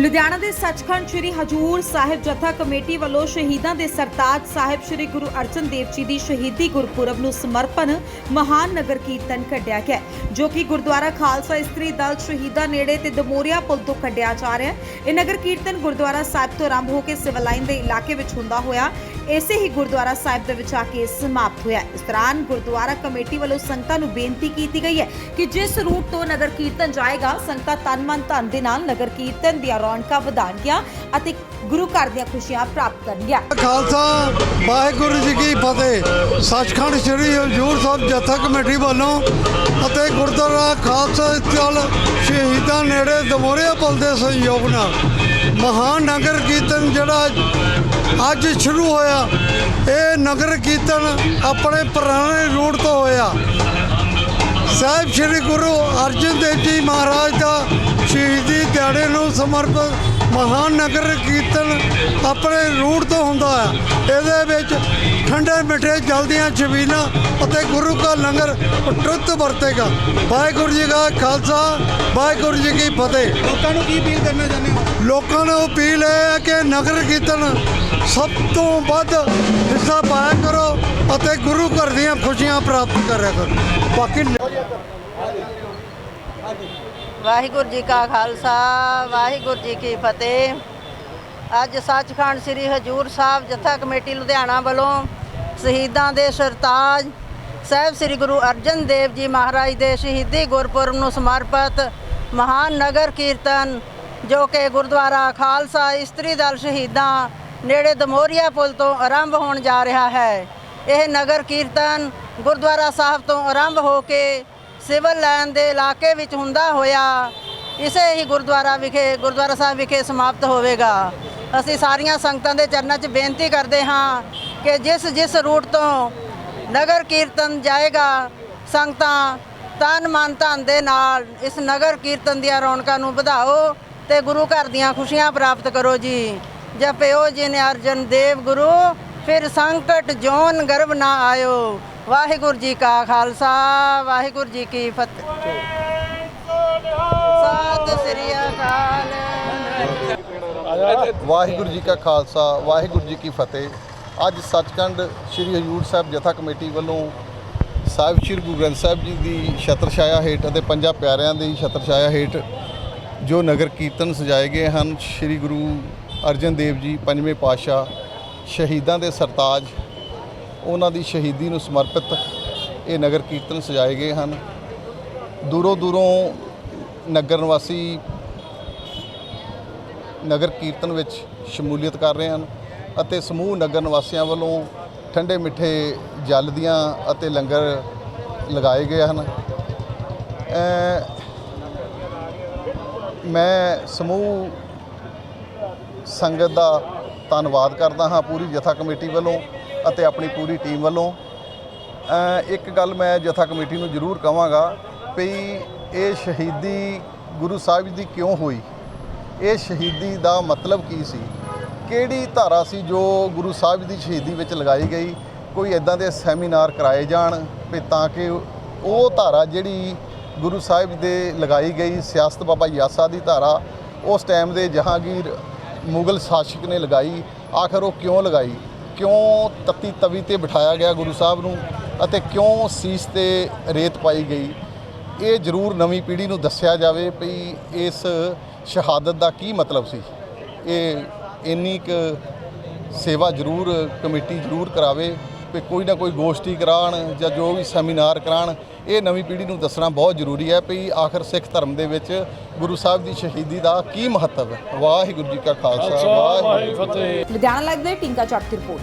ਲੁਧਿਆਣਾ ਦੇ ਸੱਚਖੰਡ ਸ੍ਰੀ ਹਜੂਰ ਸਾਹਿਬ ਜਥਾ ਕਮੇਟੀ ਵੱਲੋਂ ਸ਼ਹੀਦਾਂ ਦੇ ਸਰਤਾਜ ਸਾਹਿਬ ਸ੍ਰੀ ਗੁਰੂ ਅਰਜਨ ਦੇਵ ਜੀ ਦੀ ਸ਼ਹੀਦੀ ਗੁਰਪੁਰਬ ਨੂੰ ਸਮਰਪਣ ਮਹਾਨ ਨਗਰ ਕੀਰਤਨ ਕੱਢਿਆ ਗਿਆ ਜੋ ਕਿ ਗੁਰਦੁਆਰਾ ਖਾਲਸਾ ਇਸਤਰੀ ਦਲ ਸ਼ਹੀਦਾਂ ਨੇੜੇ ਤੇ ਦਮੋਰੀਆ ਪੁਲ ਤੋਂ ਕੱਢਿਆ ਜਾ ਰਿਹਾ ਹੈ। ਇਹ ਨਗਰ ਕੀਰਤਨ ਗੁਰਦੁਆਰਾ ਸਾਹਿਬ ਤੋਂ ਆਰੰਭ ਹੋ ਕੇ ਸਿਵਲ ਲਾਈਨ ਦੇ ਇਲਾਕੇ ਵਿੱਚ ਹੁੰਦਾ ਹੋਇਆ ਇਸੇ ਹੀ ਗੁਰਦੁਆਰਾ ਸਾਹਿਬ ਦੇ ਵਿੱਚ ਆ ਕੇ ਸਮਾਪਤ ਹੋਇਆ। ਇਸ ਦੌਰਾਨ ਗੁਰਦੁਆਰਾ ਕਮੇਟੀ ਵੱਲੋਂ ਸੰਗਤਾਂ ਨੂੰ ਬੇਨਤੀ ਕੀਤੀ ਗਈ ਹੈ ਕਿ ਜਿਸ ਰੂਟ ਤੋਂ ਨਗਰ ਕੀਰਤਨ ਜਾਏਗਾ, ਸੰਗਤਾਂ ਤਨ ਮਨ ਧਨ ਦੇ ਨਾਲ ਨਗਰ ਕੀਰਤਨ ਦੀਆਂ ਰੌਣਕਾਂ ਵਧਾਉਣਗੀਆਂ ਅਤੇ ਗੁਰੂ ਘਰ ਦੀਆਂ ਖੁਸ਼ੀਆਂ ਪ੍ਰਾਪਤ ਕਰਨਗੀਆਂ। ਖਾਲਸਾ, ਵਾਹਿਗੁਰੂ ਜੀ ਕੀ ਫਤਿਹ। ਸੱਚਖੰਡ ਸ੍ਰੀ ਹਜ਼ੂਰ ਸਾਹਿਬ ਜਥਾ ਕਮੇਟੀ ਵੱਲੋਂ ਅਤੇ ਗੁਰਦੁਆਰਾ ਖਾਲਸਾ ਸਥਲ ਸ਼ਹੀਦਾਂ ਨੇੜੇ ਦਮੋਰੀਆ ਪੁਲ ਦੇ ਸਹਿਯੋਗ ਨਾਲ ਮਹਾਨ ਨਗਰ ਕੀਰਤਨ ਜਿਹੜਾ ਅੱਜ ਸ਼ੁਰੂ ਹੋਇਆ। ਇਹ ਨਗਰ ਕੀਰਤਨ ਆਪਣੇ ਪੁਰਾਣੇ ਰੂਟ ਤੋਂ ਹੋਇਆ। ਸਾਹਿਬ ਸ੍ਰੀ ਗੁਰੂ ਅਰਜਨ ਦੇਵ ਜੀ ਮਹਾਰਾਜ ਦਾ ਸ਼ਹੀਦੀ ਦਿਹਾੜੇ ਨੂੰ ਸਮਰਪਿਤ ਮਹਾਨ ਨਗਰ ਕੀਰਤਨ ਆਪਣੇ ਰੂਟ ਤੋਂ ਹੁੰਦਾ ਹੈ। ਇਹਦੇ ਵਿੱਚ ਠੰਡੇ ਮਿੱਠੇ ਜਲਦੀਆਂ ਛਬੀਲਾਂ ਅਤੇ ਗੁਰੂ ਕਾ ਲੰਗਰ ਟੁੱਟ ਵਰਤੇਗਾ। ਵਾਹਿਗੁਰੂ ਜੀ ਕਾ ਖਾਲਸਾ ਵਾਹਿਗੁਰੂ ਜੀ ਕੀ ਫਤਿਹ। ਲੋਕਾਂ ਨੂੰ ਕੀ ਅਪੀਲ ਕਰਨਾ ਚਾਹੁੰਦੇ ਹੋ? ਲੋਕਾਂ ਨੂੰ ਅਪੀਲ ਹੈ ਕਿ ਨਗਰ ਕੀਰਤਨ ਸਭ ਤੋਂ ਵੱਧ ਹਿੱਸਾ ਪਾਇਆ ਕਰੋ ਅਤੇ ਗੁਰੂ ਘਰ ਦੀਆਂ ਖੁਸ਼ੀਆਂ ਪ੍ਰਾਪਤ ਕਰਿਆ ਕਰੋ। ਬਾਕੀ ਵਾਹਿਗੁਰੂ ਜੀ ਕਾ ਖਾਲਸਾ, ਵਾਹਿਗੁਰੂ ਜੀ ਕੀ ਫਤਿਹ। ਅੱਜ ਸੱਚਖੰਡ ਸ੍ਰੀ ਹਜੂਰ ਸਾਹਿਬ ਜਥਾ ਕਮੇਟੀ ਲੁਧਿਆਣਾ ਵੱਲੋਂ ਸ਼ਹੀਦਾਂ ਦੇ ਸਰਤਾਜ ਸਾਹਿਬ ਸ੍ਰੀ ਗੁਰੂ ਅਰਜਨ ਦੇਵ ਜੀ ਮਹਾਰਾਜ ਦੇ ਸ਼ਹੀਦੀ ਗੁਰਪੁਰਬ ਨੂੰ ਸਮਰਪਿਤ ਮਹਾਨ ਨਗਰ ਕੀਰਤਨ, ਜੋ ਕਿ ਗੁਰਦੁਆਰਾ ਖਾਲਸਾ ਇਸਤਰੀ ਦਲ ਸ਼ਹੀਦਾਂ ਨੇੜੇ ਦਮੋਰੀਆ ਪੁਲ ਤੋਂ ਆਰੰਭ ਹੋਣ ਜਾ ਰਿਹਾ ਹੈ। ਇਹ ਨਗਰ ਕੀਰਤਨ ਗੁਰਦੁਆਰਾ ਸਾਹਿਬ ਤੋਂ ਆਰੰਭ ਹੋ ਕੇ ਸਿਵਲ ਲਾਈਨ ਦੇ ਇਲਾਕੇ ਵਿੱਚ ਹੁੰਦਾ ਹੋਇਆ ਇਸੇ ਹੀ ਗੁਰਦੁਆਰਾ ਵਿਖੇ, ਗੁਰਦੁਆਰਾ ਸਾਹਿਬ ਵਿਖੇ ਸਮਾਪਤ ਹੋਵੇਗਾ। ਅਸੀਂ ਸਾਰੀਆਂ ਸੰਗਤਾਂ ਦੇ ਚਰਨਾਂ 'ਚ ਬੇਨਤੀ ਕਰਦੇ ਹਾਂ ਕਿ ਜਿਸ ਜਿਸ ਰੂਟ ਤੋਂ ਨਗਰ ਕੀਰਤਨ ਜਾਏਗਾ, ਸੰਗਤਾਂ ਤਨ ਮਨ ਧਨ ਦੇ ਨਾਲ ਇਸ ਨਗਰ ਕੀਰਤਨ ਦੀਆਂ ਰੌਣਕਾਂ ਨੂੰ ਵਧਾਓ ਤੇ ਗੁਰੂ ਘਰ ਦੀਆਂ ਖੁਸ਼ੀਆਂ ਪ੍ਰਾਪਤ ਕਰੋ ਜੀ। ਜਪਿਓ ਜਿਨ ਅਰਜਨ ਦੇਵ ਗੁਰੂ, ਫਿਰ ਸੰਕਟ ਜੋਨ ਗਰਭ ਨਾ ਆਇਓ। ਵਾਹਿਗੁਰੂ ਜੀ ਕਾ ਖਾਲਸਾ, ਵਾਹਿਗੁਰੂ ਜੀ ਕੀ ਫਤਿਹ। ਸਤਿ ਸ੍ਰੀ ਅਕਾਲ। ਵਾਹਿਗੁਰੂ ਜੀ ਕਾ ਖਾਲਸਾ, ਵਾਹਿਗੁਰੂ ਜੀ ਕੀ ਫਤਿਹ। ਅੱਜ ਸੱਚਖੰਡ ਸ੍ਰੀ ਹਜੂਰ ਸਾਹਿਬ ਜਥਾ ਕਮੇਟੀ ਵੱਲੋਂ ਸਾਹਿਬ ਸ੍ਰੀ ਗੁਰੂ ਗ੍ਰੰਥ ਸਾਹਿਬ ਜੀ ਦੀ ਛਤਰ ਛਾਇਆ ਹੇਠ ਅਤੇ ਪੰਜਾਂ ਪਿਆਰਿਆਂ ਦੀ ਛਤਰ ਛਾਇਆ ਹੇਠ ਜੋ ਨਗਰ ਕੀਰਤਨ ਸਜਾਏ ਗਏ ਹਨ, ਸ੍ਰੀ ਗੁਰੂ ਅਰਜਨ ਦੇਵ ਜੀ, ਪੰਜਵੇਂ ਪਾਤਸ਼ਾਹ, ਸ਼ਹੀਦਾਂ ਦੇ ਸਰਤਾਜ, ਉਹਨਾਂ ਦੀ ਸ਼ਹੀਦੀ ਨੂੰ ਸਮਰਪਿਤ ਇਹ ਨਗਰ ਕੀਰਤਨ ਸਜਾਏ ਗਏ ਹਨ। ਦੂਰੋਂ ਦੂਰੋਂ ਨਗਰ ਨਿਵਾਸੀ ਨਗਰ ਕੀਰਤਨ ਵਿੱਚ ਸ਼ਮੂਲੀਅਤ ਕਰ ਰਹੇ ਹਨ ਅਤੇ ਸਮੂਹ ਨਗਰ ਨਿਵਾਸੀਆਂ ਵੱਲੋਂ ਠੰਡੇ ਮਿੱਠੇ ਜਲ ਦੀਆਂ ਅਤੇ ਲੰਗਰ ਲਗਾਏ ਗਏ ਹਨ। ਮੈਂ ਸਮੂਹ ਸੰਗਤ ਦਾ ਧੰਨਵਾਦ ਕਰਦਾ ਹਾਂ ਪੂਰੀ ਜਥਾ ਕਮੇਟੀ ਵੱਲੋਂ ਅਤੇ ਆਪਣੀ ਪੂਰੀ ਟੀਮ ਵੱਲੋਂ। ਇੱਕ ਗੱਲ ਮੈਂ ਜਥਾ ਕਮੇਟੀ ਨੂੰ ਜ਼ਰੂਰ ਕਹਾਂਗਾ ਵੀ ਇਹ ਸ਼ਹੀਦੀ ਗੁਰੂ ਸਾਹਿਬ ਜੀ ਦੀ ਕਿਉਂ ਹੋਈ? ਇਹ ਸ਼ਹੀਦੀ ਦਾ ਮਤਲਬ ਕੀ ਸੀ? ਕਿਹੜੀ ਧਾਰਾ ਸੀ ਜੋ ਗੁਰੂ ਸਾਹਿਬ ਦੀ ਸ਼ਹੀਦੀ ਵਿੱਚ ਲਗਾਈ ਗਈ? ਕੋਈ ਇਦਾਂ ਦੇ ਸੈਮੀਨਾਰ ਕਰਾਏ ਜਾਣ ਵੀ ਤਾਂ ਕਿ ਉਹ ਧਾਰਾ ਜਿਹੜੀ ਗੁਰੂ ਸਾਹਿਬ ਦੇ ਲਗਾਈ ਗਈ ਸਿਆਸਤ ਬਾਬਾ ਯਾਸਾ ਦੀ ਧਾਰਾ, ਉਸ ਟਾਈਮ ਦੇ ਜਹਾਂਗੀਰ ਮੁਗਲ ਸ਼ਾਸਕ ਨੇ ਲਗਾਈ, ਆਖਰ ਉਹ ਕਿਉਂ ਲਗਾਈ? ਕਿਉਂ ਤਤੀ ਤਵੀ ਤੇ ਬਿਠਾਇਆ ਗਿਆ ਗੁਰੂ ਸਾਹਿਬ ਨੂੰ ਅਤੇ ਕਿਉਂ ਸੀਸ ਤੇ ਰੇਤ ਪਾਈ ਗਈ? ਇਹ ਜ਼ਰੂਰ ਨਵੀਂ ਪੀੜ੍ਹੀ ਨੂੰ ਦੱਸਿਆ ਜਾਵੇ ਵੀ ਇਸ ਸ਼ਹਾਦਤ ਦਾ ਕੀ ਮਤਲਬ ਸੀ। ਇਹ ਇੰਨੀ ਕੁ ਸੇਵਾ ਜ਼ਰੂਰ, ਕਮੇਟੀ ਜ਼ਰੂਰ ਕਰਾਵੇ ਵੀ ਕੋਈ ਨਾ ਕੋਈ ਗੋਸ਼ਟੀ ਕਰਾਉਣ ਜਾਂ ਜੋ ਵੀ ਸੈਮੀਨਾਰ ਕਰਾਉਣ ਇਹ ਨਵੀਂ ਪੀੜ੍ਹੀ ਨੂੰ ਦੱਸਣਾ ਬਹੁਤ ਜ਼ਰੂਰੀ ਹੈ ਵੀ ਆਖਰ ਸਿੱਖ ਧਰਮ ਦੇ ਵਿੱਚ ਗੁਰੂ ਸਾਹਿਬ ਦੀ ਸ਼ਹੀਦੀ ਦਾ ਕੀ ਮਹੱਤਵ ਹੈ। ਵਾਹਿਗੁਰੂ ਜੀ ਕਾ ਖਾਲਸਾ ਵਾਹਿਗੁਰੂ ਜੀ ਕੀ ਫਤਿਹ। ਲੁਧਿਆਣਾ ਲਾਈਵ ਦੇ ਟਿੰਕਾ ਚੱਟ ਦੀ ਰਿਪੋਰਟ।